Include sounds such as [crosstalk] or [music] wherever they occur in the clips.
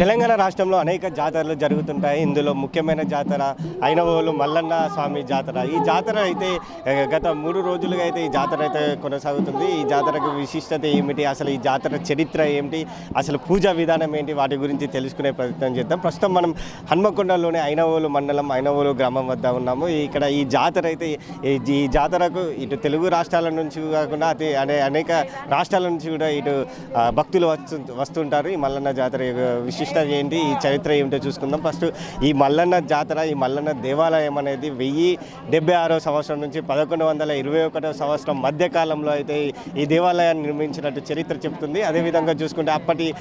తెలంగాణ రాష్ట్రంలో అనేక జాతరలు జరుగుతుంటాయి. ఇందులో ముఖ్యమైన జాతర అయినవోలు మల్లన్న స్వామి జాతర. ఈ జాతర అయితే గత మూడు రోజులుగా అయితే ఈ జాతర అయితే కొనసాగుతుంది. ఈ జాతరకు విశిష్టత ఏమిటి? అసలు ఈ జాతర చరిత్ర ఏమిటి? అసలు పూజా విధానం ఏంటి? వాటి గురించి తెలుసుకునే ప్రయత్నం చేద్దాం. ప్రస్తుతం మనం హన్మకొండలోని అయినవోలు మండలం అయినవోలు గ్రామం వద్ద ఉన్నాము. ఇక్కడ ఈ జాతర అయితే ఈ జాతరకు ఇటు తెలుగు రాష్ట్రాల నుంచి కాకుండా అతి అనే అనేక రాష్ట్రాల నుంచి కూడా ఇటు భక్తులు వస్తు వస్తుంటారు. ఈ మల్లన్న జాతర విశిష్టత ఏంటి? ఈ చరిత్ర ఏమిటో చూసుకుందాం. ఫస్ట్ ఈ మల్లన్న జాతర ఈ మల్లన్న దేవాలయం అనేది వెయ్యి డెబ్బై ఆరో సంవత్సరం నుంచి పదకొండు వందల ఇరవై ఒకటో సంవత్సరం మధ్యకాలంలో అయితే ఈ- దేవాలయాన్ని నిర్మించినట్టు చరిత్ర చెబుతుంది. అదేవిధంగా చూసుకుంటే అప్పటి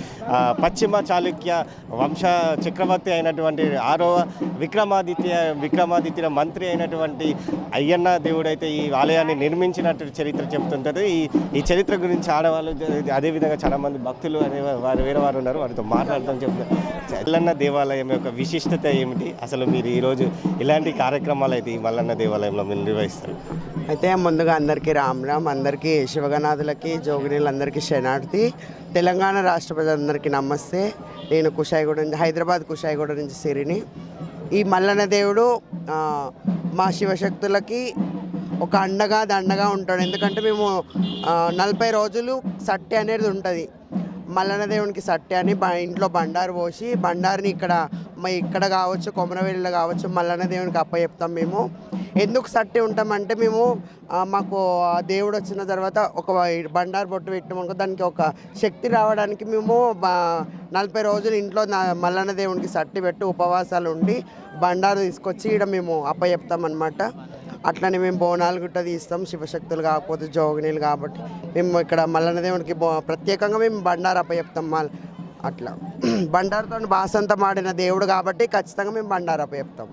పశ్చిమ చాళుక్య వంశ చక్రవర్తి అయినటువంటి ఆరవ విక్రమాదిత్య విక్రమాదిత్య మంత్రి అయినటువంటి అయ్యన్న దేవుడైతే ఈ ఆలయాన్ని నిర్మించినట్టు చరిత్ర చెబుతుంటుంది. ఈ ఈ చరిత్ర గురించి ఆడవాళ్ళు అదేవిధంగా చాలా మంది భక్తులు అనే వారు వేరే వారు ఉన్నారు. వారితో మాట్లాడుతూ చెప్తాను మల్లన్న దేవాలయం యొక్క విశిష్టత ఏమిటి? అసలు మీరు ఈరోజు ఇలాంటి కార్యక్రమాలు అయితే ఈ మల్లన్న దేవాలయంలో మీరు నిర్వహిస్తారు? అయితే ముందుగా అందరికీ రామ్ రామ్ అందరికీ శివగనాథులకి జోగినీలందరికీ శరణార్థి. తెలంగాణ రాష్ట్ర ప్రజలందరికీ నమస్తే. నేను కుషాయిగూడ నుంచి హైదరాబాద్ కుషాయిగూడ నుంచి సిరిని. ఈ మల్లన్న దేవుడు మా శివశక్తులకి ఒక అండగా దండగా ఉంటాడు. ఎందుకంటే మేము నలభై రోజులు సట్టి అనేది ఉంటుంది. మల్లన్న దేవునికి సట్టె అని బ ఇంట్లో బండారు పోసి బండారిని ఇక్కడ మా ఇక్కడ కావచ్చు కొమరవెల్లిలో కావచ్చు మల్లన్న దేవునికి అప్ప చెప్తాం మేము. ఎందుకు సట్టి ఉంటామంటే మేము మాకు దేవుడు వచ్చిన తర్వాత ఒక బండారు బొట్టు పెట్టామనుకో దానికి ఒక శక్తి రావడానికి మేము నలభై రోజులు ఇంట్లో మల్లన్న దేవునికి సట్టి పెట్టి ఉపవాసాలు ఉండి బండారు తీసుకొచ్చి ఇక్కడ మేము అప్ప చెప్తామన్నమాట. అట్లనే మేము బోనాలు గుట్ట తీస్తాం శివశక్తులు కాకపోతే జోగినీలు కాబట్టి. మేము ఇక్కడ మల్లన్న దేవునికి బో ప్రత్యేకంగా మేము బండారు చెప్తాం మళ్ళీ అట్లా. [clears throat] బండారుతో బాసంతం ఆడిన దేవుడు కాబట్టి ఖచ్చితంగా మేము బండారు చెప్తాం.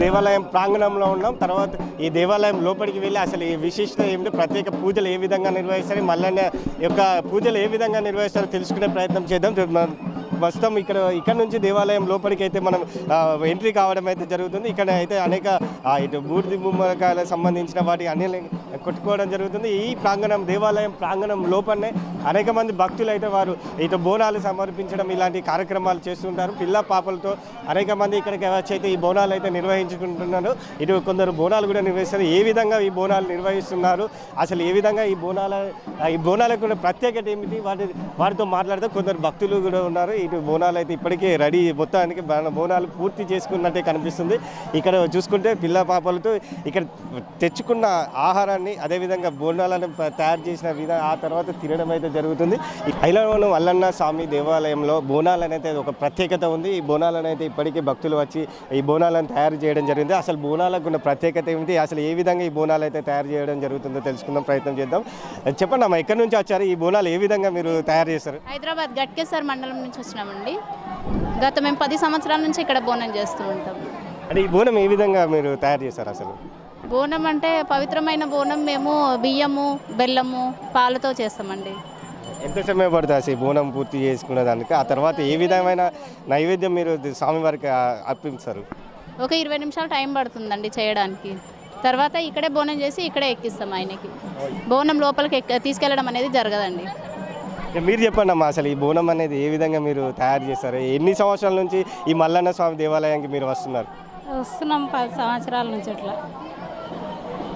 దేవాలయం ప్రాంగణంలో ఉన్నాం. తర్వాత ఈ దేవాలయం లోపలికి వెళ్ళి అసలు ఈ విశిష్టత ఏమిటి ప్రత్యేక పూజలు ఏ విధంగా నిర్వహిస్తారు మల్లన్న యొక్క పూజలు ఏ విధంగా నిర్వహిస్తారో తెలుసుకునే ప్రయత్నం చేద్దాం. ప్రస్తుతం ఇక్కడ ఇక్కడ నుంచి దేవాలయం లోపలికి అయితే మనం ఎంట్రీ కావడం అయితే జరుగుతుంది. ఇక్కడ అయితే అనేక ఇటు బూర్తి బొమ్మకాయలకు సంబంధించిన వాటి అన్ని కొట్టుకోవడం జరుగుతుంది. ఈ ప్రాంగణం దేవాలయం ప్రాంగణం లోపలనే అనేక మంది భక్తులు అయితే వారు ఇటు బోనాలు సమర్పించడం ఇలాంటి కార్యక్రమాలు చేస్తుంటారు. పిల్ల పాపలతో అనేక మంది ఇక్కడికి వచ్చి అయితే ఈ బోనాలు అయితే నిర్వహించుకుంటున్నారు. ఇటు కొందరు బోనాలు కూడా నిర్వహిస్తారు. ఏ విధంగా ఈ బోనాలు నిర్వహిస్తున్నారు? అసలు ఏ విధంగా ఈ బోనాల ఈ బోనాలకు కూడా ప్రత్యేకత ఏమిటి? వాటి వారితో మాట్లాడితే కొందరు భక్తులు కూడా ఉన్నారు. ఇటు బోనాలు అయితే ఇప్పటికే రెడీ మొత్తానికి బోనాలు పూర్తి చేసుకున్నట్టే కనిపిస్తుంది. ఇక్కడ చూసుకుంటే పిల్ల పాపలతో ఇక్కడ తెచ్చుకున్న ఆహారాన్ని అదేవిధంగా బోనాలను తయారు చేసిన విధ ఆ తర్వాత తినడం అయితే జరుగుతుంది. హైలవనం ఐలవనం అల్లన్న స్వామి దేవాలయంలో బోనాలు అనేది ఒక ప్రత్యేకత ఉంది. ఈ బోనాలను అయితే ఇప్పటికే భక్తులు వచ్చి ఈ బోనాలను తయారు చేయడం జరిగింది. అసలు బోనాలకు ఉన్న ప్రత్యేకత ఏమిటి? అసలు ఏ విధంగా ఈ బోనాలు అయితే తయారు చేయడం జరుగుతుందో తెలుసుకుందాం ప్రయత్నం చేద్దాం. చెప్పండి అమ్మ ఎక్కడి నుంచి వచ్చారు? ఈ బోనాలు ఏ విధంగా మీరు తయారు చేస్తారు హైదరాబాద్ గట్కేసర్ మండలం నుంచి వచ్చినామండి గత మేము పది సంవత్సరాల నుంచి ఇక్కడ బోనం చేస్తూ ఉంటాం. అంటే ఈ బోనం ఏ విధంగా మీరు తయారు చేస్తారు అసలు? బోనం అంటే పవిత్రమైన బోనం మేము బియ్యము బెల్లము పాలతో చేస్తామండి. ఎంత సమయం పడుతుంది అసలు ఈ బోనం పూర్తి చేసుకునే దానికి ఆ తర్వాత ఏ విధమైన నైవేద్యం మీరు స్వామివారికి అర్పిస్తారు ఒక ఇరవై నిమిషాలు టైం పడుతుందండి చేయడానికి. తర్వాత ఇక్కడే బోనం చేసి ఇక్కడే ఎక్కిస్తాం ఆయనకి. బోనం లోపలికి ఎక్క తీసుకెళ్ళడం అనేది జరగదండి. మీరు చెప్పండి అమ్మా అసలు ఈ బోనం అనేది ఏ విధంగా మీరు తయారు చేస్తారు? ఎన్ని సంవత్సరాల నుంచి ఈ మల్లన్న స్వామి దేవాలయానికి మీరు వస్తున్నారు? వస్తున్నాం పది సంవత్సరాల నుంచి అట్లా.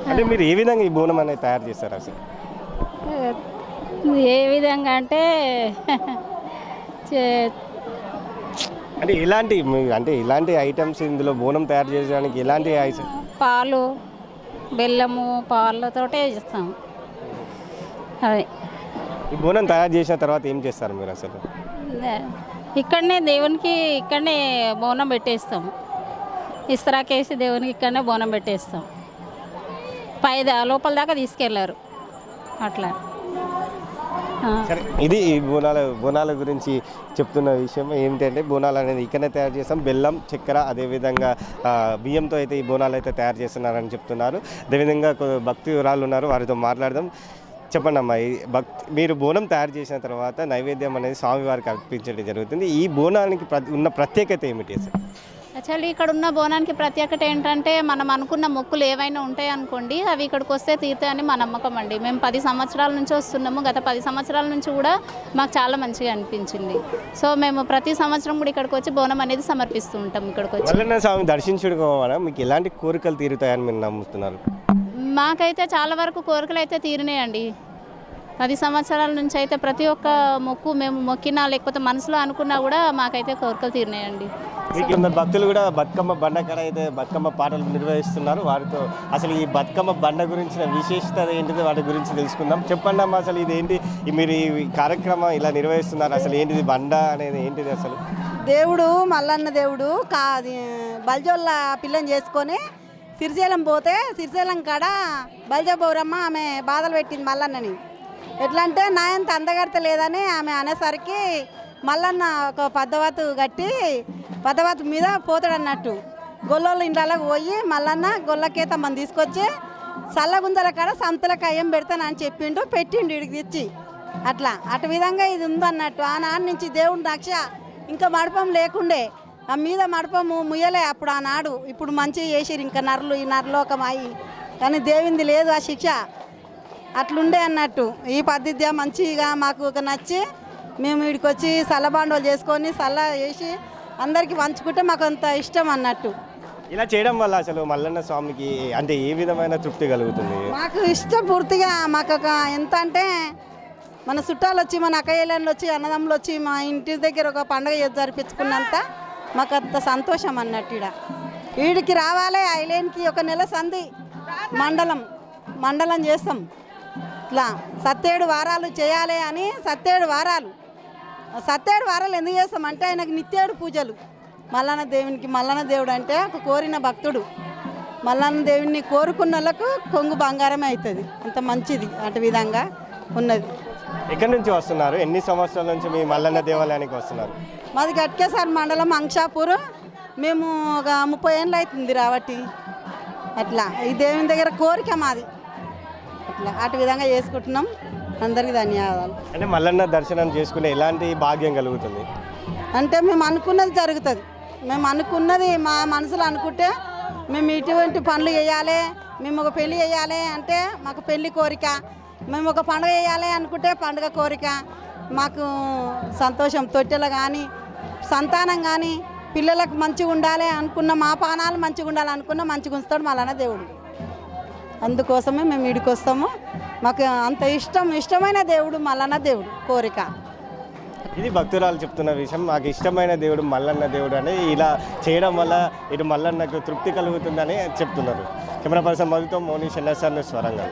అంటే మీరు ఏ విధంగా ఈ బోనం అనేది తయారు చేస్తారు అసలు? ఏ విధంగా అంటే అంటే ఇలాంటి అంటే ఇలాంటి ఐటమ్స్ ఇందులో బోనం తయారు చేయడానికి ఎలాంటి పాలు బెల్లము పాలతోటే చేస్తాం అదే. ఈ బోనం తయారు చేసిన తర్వాత ఏం చేస్తారు మీరు అసలు? ఇక్కడనే దేవునికి ఇక్కడనే బోనం పెట్టేస్తాం. ఇస్తరాకేసి దేవునికి ఇక్కడనే బోనం పెట్టేస్తాం. పై లోపల దాకా తీసుకెళ్ళారు అట్లా. సరే ఇది ఈ బోనాల బోనాల గురించి చెప్తున్న విషయం ఏమిటంటే బోనాలు అనేది ఇక్కడనే తయారు చేస్తాం. బెల్లం చక్కెర అదేవిధంగా బియ్యంతో అయితే ఈ బోనాలు అయితే తయారు చేస్తున్నారని చెప్తున్నారు. అదేవిధంగా కొ- భక్తురాలు ఉన్నారు వారితో మాట్లాడదాం. చెప్పండి అమ్మా ఈ భక్తి మీరు బోనం తయారు చేసిన తర్వాత నైవేద్యం అనేది స్వామివారికి అర్పించడం జరుగుతుంది. ఈ బోనానికి ఉన్న ప్రత్యేకత ఏమిటి అసలు యాక్చువల్లీ ఇక్కడ ఉన్న బోనానికి ప్రత్యేకత ఏంటంటే మనం అనుకున్న మొక్కులు ఏవైనా ఉంటాయి అనుకోండి అవి ఇక్కడికి వస్తే తీరుతాయని మా నమ్మకం అండి. మేము పది సంవత్సరాల నుంచి వస్తున్నాము. గత పది సంవత్సరాల నుంచి కూడా మాకు చాలా మంచిగా అనిపించింది. సో మేము ప్రతి సంవత్సరం కూడా ఇక్కడికి వచ్చి బోనం అనేది సమర్పిస్తూ ఉంటాం ఇక్కడికి వచ్చి. స్వామి దర్శించుకోవాలా మీకు ఎలాంటి కోరికలు తీరుతాయని మీరు నమ్ముతున్నారు? మాకైతే చాలా వరకు కోరికలు అయితే తీరినాయండి. పది సంవత్సరాల నుంచి అయితే ప్రతి ఒక్క మొక్కు మేము మొక్కినా లేకపోతే మనసులో అనుకున్నా కూడా మాకైతే కోరికలు తీరినాయండి. భక్తులు కూడా బతుకమ్మ బండ కాడ అయితే బతుకమ్మ పాటలు నిర్వహిస్తున్నారు. వారితో అసలు ఈ బతుకమ్మ బండ గురించిన విశేషత ఏంటిది? వాటి గురించి తెలుసుకుందాం. చెప్పండి అమ్మా అసలు ఇది ఏంటి? మీరు ఈ కార్యక్రమం ఇలా నిర్వహిస్తున్నారు. అసలు ఏంటిది బండ అనేది ఏంటిది అసలు? దేవుడు మల్లన్న దేవుడు కా అది బల్జోళ్ళ పిల్లని చేసుకొని సిరిశైలం పోతే సిరిశైలం కాడ బల్జ బౌరమ్మ ఆమె బాధలు పెట్టింది మల్లన్నని. ఎట్లా అంటే నాయంత అందగడత లేదని ఆమె అనేసరికి మల్లన్న ఒక పద్దవతు కట్టి పద్దవతు మీద పోతాడు అన్నట్టు గొల్లోళ్ళ ఇండ్లకు పోయి మల్లన్న గొల్లకేత మనం తీసుకొచ్చి సల్లగుంజల కాడ సంతలకు అయ్యం పెడతానని చెప్పిండు పెట్టిండు ఇడికి తెచ్చి. అట్లా. అటు విధంగా ఇది ఉందన్నట్టు. ఆ నాన్న నుంచి దేవుడు రక్ష ఇంకా మడపం లేకుండే. ఆ మీద మడపము ముయ్యలే అప్పుడు ఆనాడు. ఇప్పుడు మంచిగా చేసిరు ఇంకా నర్లు ఈ నరలోకం అయి. కానీ దేవుంది లేదు ఆ శిక్ష. అట్లుండే అన్నట్టు. ఈ పద్ధతి మంచిగా మాకు ఒక నచ్చి మేము వీడికి వచ్చి సల్లబాండోలు చేసుకొని సల్ల వేసి అందరికీ పంచుకుంటే మాకు అంత ఇష్టం అన్నట్టు. ఇలా చేయడం వల్ల అసలు మల్లన్న స్వామికి అంటే ఏ విధమైన తృప్తి కలుగుతుంది? మాకు ఇష్టం పూర్తిగా. మాకు ఒక ఎంత అంటే మన చుట్టాలు వచ్చి మన అక్కయ్యలు వచ్చి అన్నదమ్ములు వచ్చి మా ఇంటి దగ్గర ఒక పండగ జరిపించుకున్నంత మాకు అంత సంతోషం అన్నట్టు ఈడ. వీడికి రావాలి ఐలేన్కి ఒక నెల సంధి. మండలం మండలం చేస్తాం. ఇట్లా సత్తేడు వారాలు చేయాలి అని సత్తేడు వారాలు. సత్తేడు వారాలు ఎందుకు చేస్తాం అంటే ఆయనకు నిత్యేడు పూజలు. మల్లన్న దేవునికి మల్లన్న దేవుడు అంటే ఒక కోరిన భక్తుడు. మల్లన్న దేవుడిని కోరుకున్న వాళ్ళకు కొంగు బంగారమే అవుతుంది. అంత మంచిది అటు విధంగా ఉన్నది. ఎక్కడి నుంచి వస్తున్నారు? ఎన్ని సంవత్సరాల నుంచి మీ మల్లన్న దేవాలయానికి వస్తున్నారు? మాది గట్కేసారి మండలం అంక్షాపూర్. మేము ఒక ముప్పై ఏళ్ళు అవుతుంది రాబట్టి అట్లా. ఈ దేవుని దగ్గర కోరిక మాది. అట్లా. అటు విధంగా చేసుకుంటున్నాం. అందరికీ ధన్యవాదాలు. అంటే మల్లన్న దర్శనం చేసుకునే ఎలాంటి భాగ్యం కలుగుతుంది? అంటే మేము అనుకున్నది జరుగుతుంది. మేము అనుకున్నది మా మనసులో అనుకుంటే మేము ఇటువంటి పనులు చేయాలి. మేము ఒక పెళ్ళి చేయాలి అంటే మాకు పెళ్ళి కోరిక. మేము ఒక పండుగ చేయాలి అనుకుంటే పండుగ కోరిక మాకు సంతోషం. తొట్టెలు కానీ సంతానం కానీ పిల్లలకు మంచిగా ఉండాలి అనుకున్న మా పానాలు మంచిగా ఉండాలి అనుకున్న మంచిగా ఉంచుతాడు మళ్ళా దేవుడు. అందుకోసమే మేము వీడికి వస్తాము. మాకు అంత ఇష్టం ఇష్టమైన దేవుడు మల్లన్న దేవుడు కోరిక. ఇది భక్తురాలు చెప్తున్న విషయం. మాకు ఇష్టమైన దేవుడు మల్లన్న దేవుడు అని ఇలా చేయడం వల్ల ఇటు మల్లన్నకు తృప్తి కలుగుతుందని చెప్తున్నారు. కెమెరా పర్సన్ మధుతో మోనీ చెన్నై స్వరంగా